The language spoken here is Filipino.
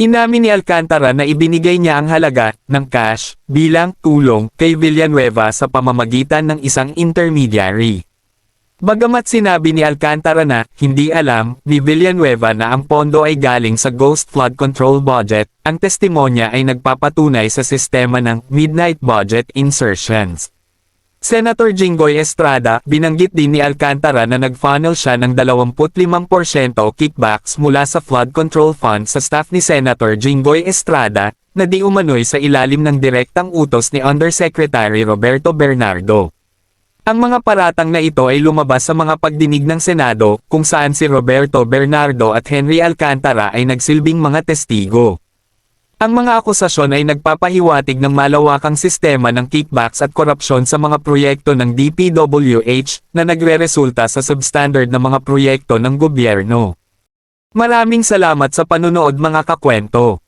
Inamin ni Alcantara na ibinigay niya ang halaga ng cash bilang tulong kay Villanueva sa pamamagitan ng isang intermediary. Bagamat sinabi ni Alcantara na hindi alam ni Villanueva na ang pondo ay galing sa Ghost Flood Control Budget, ang testimonya ay nagpapatunay sa sistema ng Midnight Budget Insertions. Senator Jinggoy Estrada, binanggit din ni Alcantara na nag-funnel siya ng 25% kickbacks mula sa flood control fund sa staff ni Senator Jinggoy Estrada, na di umano'y sa ilalim ng direktang utos ni Undersecretary Roberto Bernardo. Ang mga paratang na ito ay lumabas sa mga pagdinig ng Senado, kung saan si Roberto Bernardo at Henry Alcantara ay nagsilbing mga testigo. Ang mga akusasyon ay nagpapahiwatig ng malawakang sistema ng kickbacks at korupsyon sa mga proyekto ng DPWH na nagre-resulta sa substandard na mga proyekto ng gobyerno. Maraming salamat sa panunood mga kakwento.